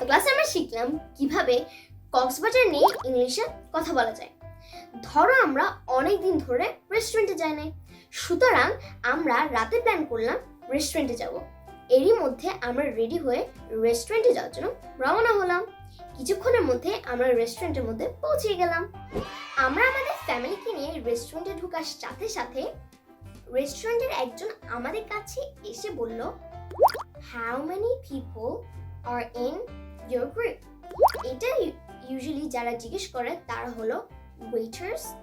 গত ক্লাসে আমরা শিখলাম কীভাবে কক্সবাজার নিয়ে ইংলিশে কথা বলা যায়। ধরো আমরা অনেক দিন ধরে রেস্টুরেন্টে যাই নাই। সুতরাং আমরা রাতে প্ল্যান করলাম রেস্টুরেন্টে যাব। এরই মধ্যে আমরা রেডি হয়ে রেস্টুরেন্টে যাওয়ার জন্য রওনা হলাম। কিছুক্ষণের মধ্যে আমরা রেস্টুরেন্টের মধ্যে পৌঁছে গেলাম। আমরা আমাদের ফ্যামিলিকে নিয়ে রেস্টুরেন্টে ঢোকার সাথে সাথে রেস্টুরেন্টের একজন আমাদের কাছে এসে বলল how many people are in your group এটা ইউজুয়ালি যারা জিজ্ঞেস করে, তারা হলো ওয়েটার্স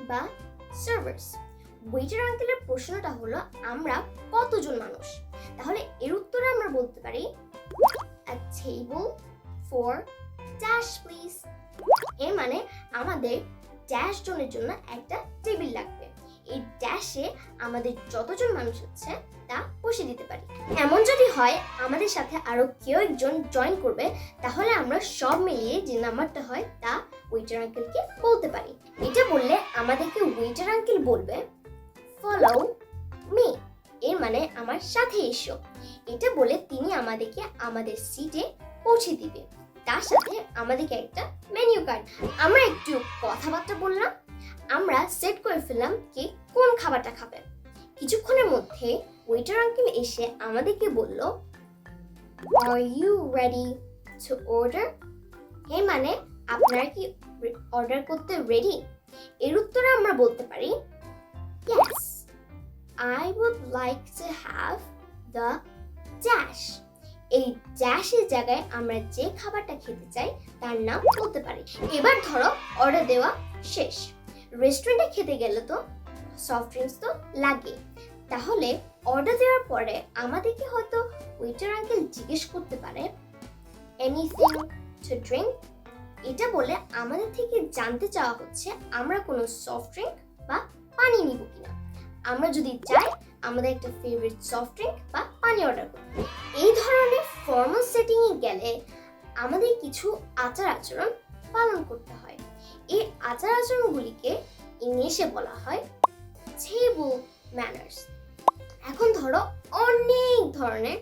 বা সার্ভার্স ওয়েটার আঙ্কেলের প্রশ্নটা হলো, আমরা কতজন মানুষ? তাহলে এর উত্তরে আমরা বলতে পারি, a table for dash এর মানে আমাদের ড্যাশ জনের জন্য একটা টেবিল লাগবে। এই ড্যাশে আমাদের যতজন মানুষ হচ্ছে বসে দিতে পারি। এমন যদি হয়, আমাদের সাথে আরও কেউ একজন জয়েন করবে, তাহলে আমরা সব মিলিয়ে যে নাম্বারটা হয়, তা ওয়েটার আঙ্কেলকে বলতে পারি। এটা বললে আমাদেরকে উইটার আঙ্কেল বলবে ফলো মি এর মানে আমার সাথে এসো। এটা বলে তিনি আমাদেরকে আমাদের সিটে পৌঁছে দিবে। তার সাথে আমাদেরকে একটা মেনু কার্ড আমরা একটু কথাবার্তা বললাম, আমরা সেট করে ফেললাম কে কোন খাবারটা খাবে। কিছুক্ষণের মধ্যে ওয়েটার আঙ্কেল এসে আমাদেরকে বলল are you ready to order এর মানে আপনারা কি অর্ডার করতে রেডি এর উত্তরে আমরা বলতে পারি yes I would like to have the dash এই ড্যাশের জায়গায় আমরা যে খাবারটা খেতে চাই, তার নাম বলতে পারি। এবার ধরো অর্ডার দেওয়া শেষ। রেস্টুরেন্টে খেতে গেলে তো সফট ড্রিঙ্কস তো লাগে। তাহলে অর্ডার দেওয়ার পরে আমাদেরকে হয়তো ওয়েটার আঙ্কেল জিজ্ঞেস করতে পারে এনিথিং টু ড্রিঙ্ক এটা বলে আমাদের থেকে জানতে চাওয়া হচ্ছে, আমরা কোনো সফট ড্রিঙ্ক বা পানি নিব কিনা। আমরা যদি চাই, আমাদের একটা ফেভারিট সফট ড্রিঙ্ক বা পানি অর্ডার করব এই ধরনের ফর্মাল সেটিংয়ে গেলে আমাদের কিছু আচার আচরণ পালন করতে হয়। এই আচার আচরণগুলিকে ইংলিশে বলা হয় টেবল ম্যানার্স এখন ধরো অনেক ধরনের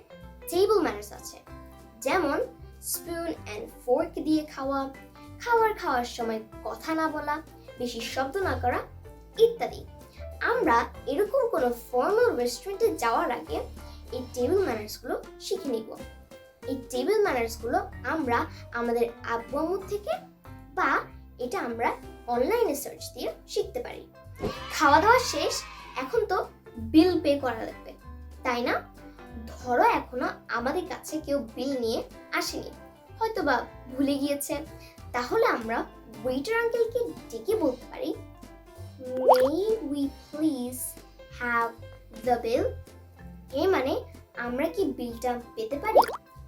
টেবল ম্যানার্স আছে। যেমন স্পুন অ্যান্ড ফোর্ক দিয়ে খাওয়া, খাবার খাওয়ার সময় কথা না বলা, বেশি শব্দ না করা ইত্যাদি। আমরা এরকম কোনো ফর্মাল রেস্টুরেন্টে যাওয়ার আগে এই টেবিল ম্যানার্সগুলো শিখে নিব। এই টেবিল ম্যানার্সগুলো আমরা আমাদের আব্বু থেকে বা এটা আমরা অনলাইনে সার্চ দিয়ে শিখতে পারি। খাওয়া দাওয়া শেষ, এখন তো বিল পে করা লাগবে। তাই না? ধরো এখনও আমাদের কাছে কেউ বিল নিয়ে আসেনি। হয়তো বা ভুলে গিয়েছে। তাহলে আমরা ওয়েটার আঙ্কেলকে ডেকে বলতে পারি may we please have the bill এর মানে আমরা কি বিলটা পেতে পারি?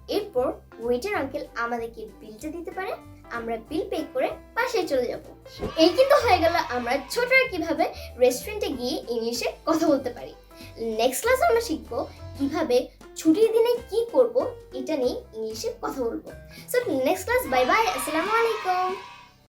এরপর ওয়েটার আঙ্কেল আমাদেরকে বিলটা দিতে পারে। আমরা বিল পে করে পাশে চলে যাব। এই কিন্তু হয়ে গেল আমরা ছোটরা কীভাবে রেস্টুরেন্টে গিয়ে ইংলিশে কথা বলতে পারি। নেক্সট ক্লাসে আমরা শিখব কীভাবে ছুটির দিনে কি করব, এটা নিয়ে ইংলিশে কথা বলব। So next class bye bye আসসালামু আলাইকুম।